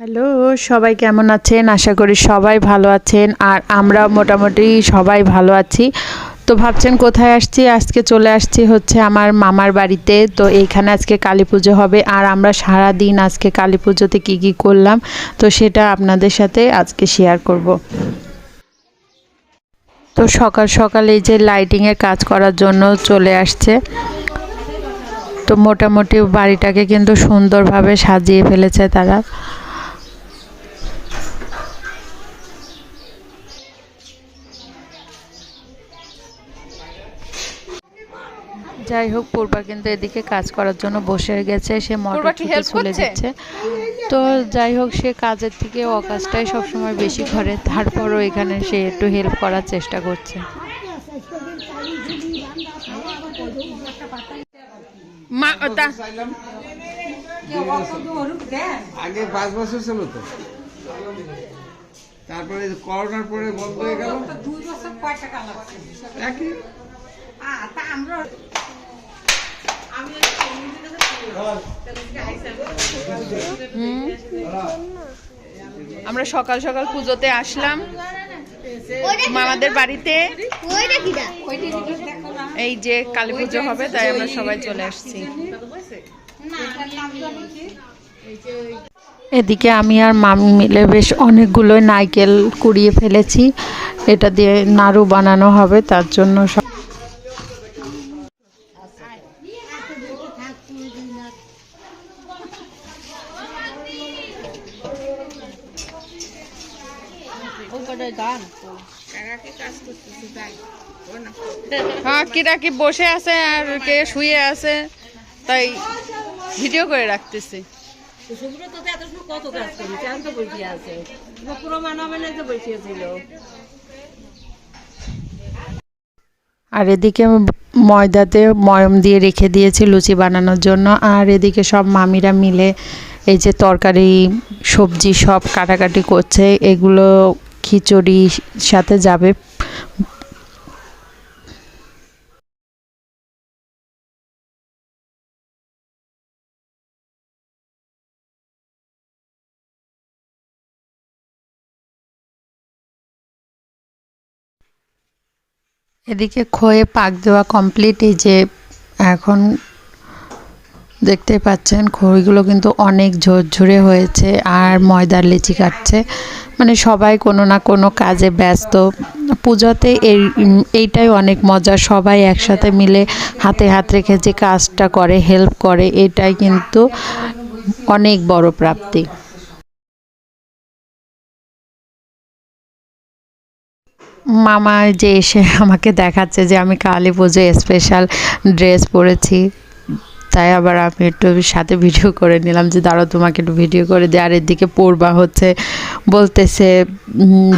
Hello, সবাই কেমন আছেন? আশা করি সবাই ভালো আছেন আর আমরা মোটামুটি সবাই ভালো আছি। তো ভাবছেন কোথায় আসছি? আজকে চলে আসছি হচ্ছে আমার মামার বাড়িতে। তো এইখানে আজকে কালী পুজো হবে আর আমরা সারা দিন আজকে কালী পুজোতে কী কী করলাম, তো সেটা আপনাদের সাথে আজকে শেয়ার করব। তো সকাল সকাল এই যে লাইটিংয়ের কাজ করার জন্য চলে আসছে। তো মোটামুটি বাড়িটাকে কিন্তু সুন্দরভাবে সাজিয়ে ফেলেছে তারা। যাই হোক পূর্বা কিন্তু এদিকে কাজ করার জন্য বসে গেছে। সে মোটর চলে করছে? যাচ্ছে। তো যাই হোক সে কাজের থেকে ও কাজটাই সবসময় বেশি করে। তারপরও এখানে সে একটু হেল্প করার চেষ্টা করছে। মা আগে পাঁচ বছর ছিল তো। তারপরে করোনার পরে বন্ধ হয়ে গেল। দুই বছর কয় টাকা লাগছে? একই। আ, তা আমরা সকাল সকাল পুজোতে আসলাম। মামাদের বাড়িতে। এই যে কালী পুজো হবে, তাই আমরা সবাই চলে আসছি। এদিকে আমি আর মামি মিলে বেশ অনেকগুলো নারকেল কুড়িয়ে ফেলেছি। এটা দিয়ে নাড়ু বানানো হবে, তার জন্য হ্যাঁ কিরা কি বসে আছে আর কে শুয়ে আছে তাই ভিডিও করে রাখতেছি। সুব্রত এত সময় কত কাজ করি? চান তো বসে আছে। পুরো মানব তো বসিয়েছিল আর এদিকে ময়দাতে ময়ম দিয়ে রেখে দিয়েছি লুচি বানানোর জন্য। আর এদিকে সব মামিরা মিলে এই যে তরকারি সবজি সব কাটাকাটি করছে। এগুলো খিচুড়ি সাথে যাবে। এদিকে খয়ে পাক দেওয়া কমপ্লিট এই যে এখন দেখতে পাচ্ছেন খইগুলো কিন্তু অনেক ঝরঝরে হয়েছে আর ময়দার লিচি কাটছে। মানে সবাই কোনো না কোনো কাজে ব্যস্ত। পুজোতে এই এইটাই অনেক মজা, সবাই একসাথে মিলে হাতে হাত রেখে যে কাজটা করে, হেল্প করে, এটাই কিন্তু অনেক বড় প্রাপ্তি। মামা যে এসে আমাকে দেখাচ্ছে যে আমি কালী পুজো স্পেশাল ড্রেস পরেছি। তাই আবার আমি একটু সাথে ভিডিও করে নিলাম যে, দাঁড়াও, তোমাকে একটু ভিডিও করে দিই। আর এদিকে পড়বা হচ্ছে বলতেছে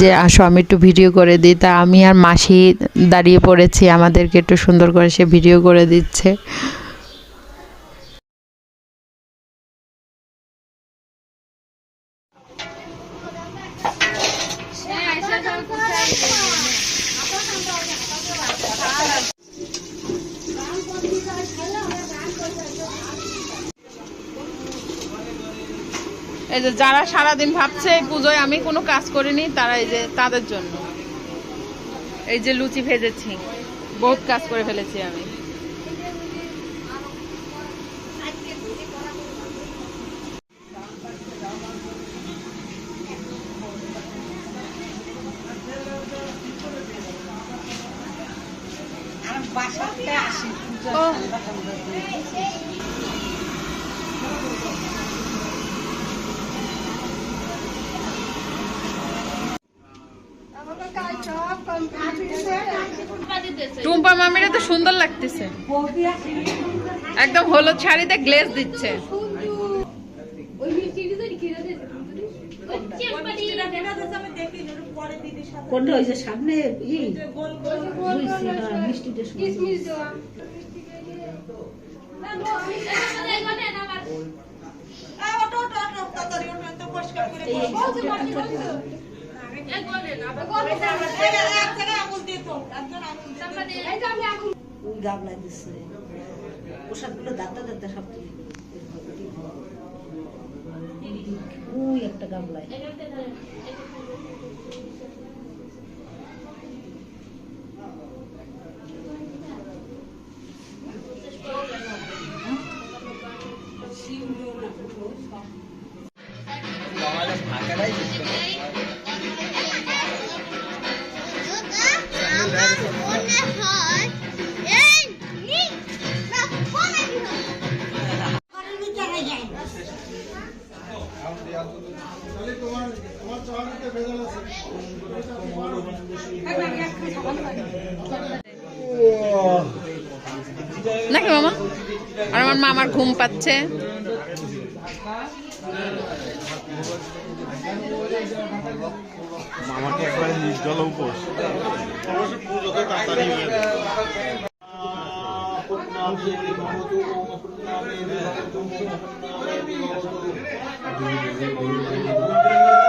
যে, আসো, আমি একটু ভিডিও করে দিই। তা আমি আর মাসি দাঁড়িয়ে পড়েছি। আমাদেরকে একটু সুন্দর করে সে ভিডিও করে দিচ্ছে। এই যে যারা সারাদিন ভাবছে এই পুজোয় আমি কোনো কাজ করিনি তারা এই যে তাদের জন্য। এই যে লুচি ভেজেছি বহুত কাজ করে ফেলেছি আমি। ও। টুম্পা মামিরা তো সুন্দর লাগতেছে একদম হলুদ শাড়িতে গ্লেজ দিচ্ছে কোনটা ওই যে সামনে হ্যাঁ, মিষ্টিটা গাবলায় দিচ্ছে প্রসাদগুলো দাঁতা দাঁতা সব তুলে ওই একটা গামলায় নাকি মামা আর আমার মামার ঘুম পাচ্ছে। মামাকে একবারে নির্জল উপোস। অবশ্য হয়ে যায়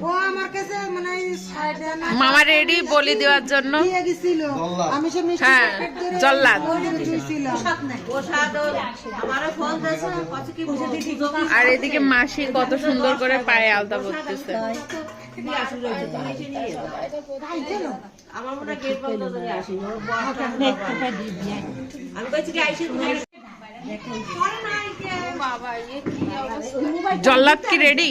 ও আমার কাছে মানে মামা রেডি বলি দেওয়ার জন্য। আমি সে মিষ্টি হ্যাঁ, জল্লাদ। আর এদিকে মাসি কত সুন্দর করে পায়ে আলতা পড়তেছে আমার মনে হয় গেট বন্ধ করে আসিনি আমি কইছি আইসি জল্লাদ কি রেডি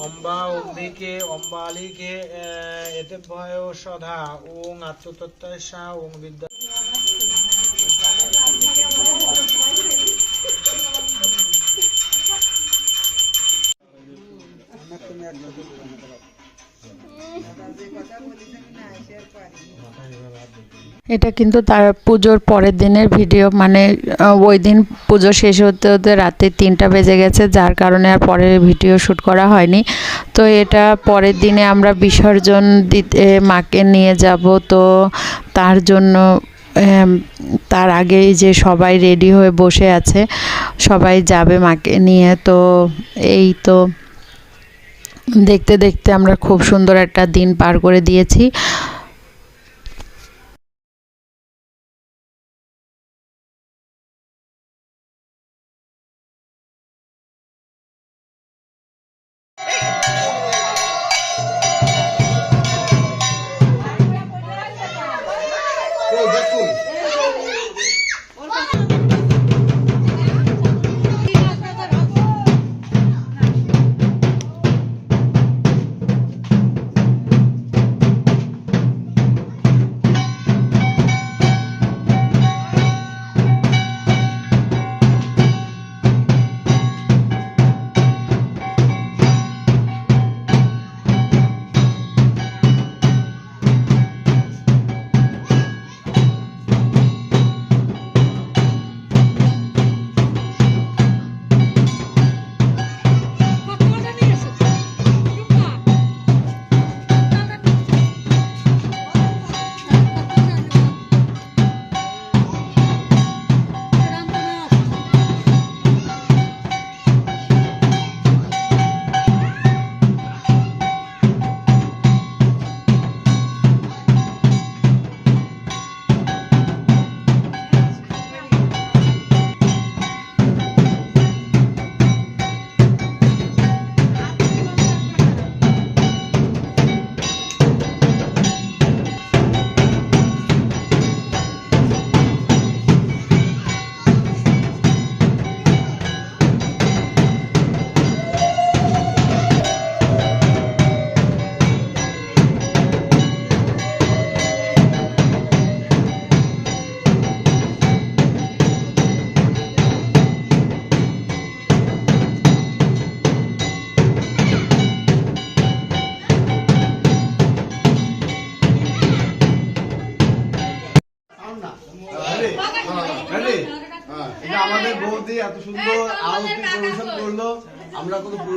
অম্বা অম্বিকে অম্বালিকে এতে ভয় সদা ওং আত্মতত্ত্বা ওং বিদ্যা এটা কিন্তু তার পুজোর পরের দিনের ভিডিও মানে ওই দিন পুজো শেষ হতে হতে রাতে তিনটা বেজে গেছে, যার কারণে আর পরের ভিডিও শ্যুট করা হয়নি। তো এটা পরের দিনে আমরা বিসর্জন দিতে, মাকে নিয়ে যাব, তো তার জন্য তার আগেই যে সবাই রেডি হয়ে বসে আছে, সবাই যাবে মাকে নিয়ে, তো এই তো দেখতে দেখতে আমরা খুব সুন্দর একটা দিন পার করে দিয়েছি।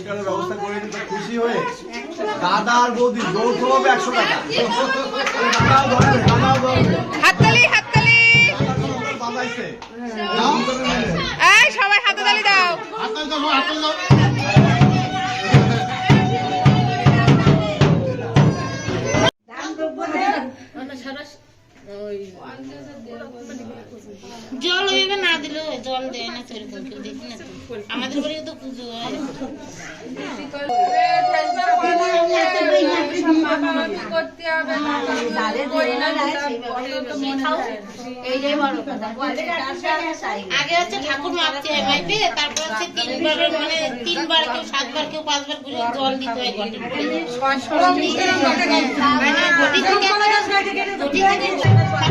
কোনো ব্যবস্থা করে দিতে খুশি হয়ে দাদা আর বৌদি যৌথভাবে একশো টাকা। দাদাও ধরবে দাদাও আগে হচ্ছে ঠাকুর মাপতে হয় মাইপে তারপর হচ্ছে তিনবার মানে তিনবার কেউ সাতবার কেউ পাঁচবার করে জল দিতে হয় মানে ঘটি ঘটি থেকে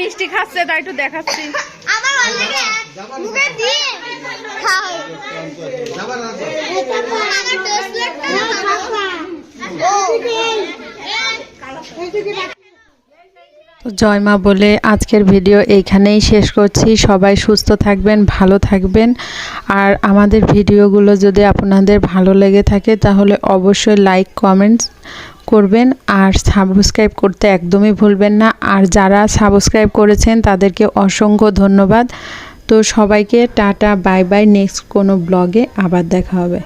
মিষ্টি খাচ্ছে তাই একটু দেখাচ্ছি। আমার অনেকে মুখে দিয়ে খায় যাবার না তো? আমার টেসলেটটা ও তো জয় মা বলে আজকের ভিডিও এইখানেই শেষ করছি। সবাই সুস্থ থাকবেন ভালো থাকবেন। আর আমাদের ভিডিওগুলো যদি আপনাদের ভালো লেগে থাকে তাহলে অবশ্যই লাইক কমেন্টস করবেন আর সাবস্ক্রাইব করতে একদমই ভুলবেন না। আর যারা সাবস্ক্রাইব করেছেন, তাদেরকে অসংখ্য ধন্যবাদ। তো সবাইকে টাটা, বাই বাই, নেক্সট কোনো ব্লগে আবার দেখা হবে।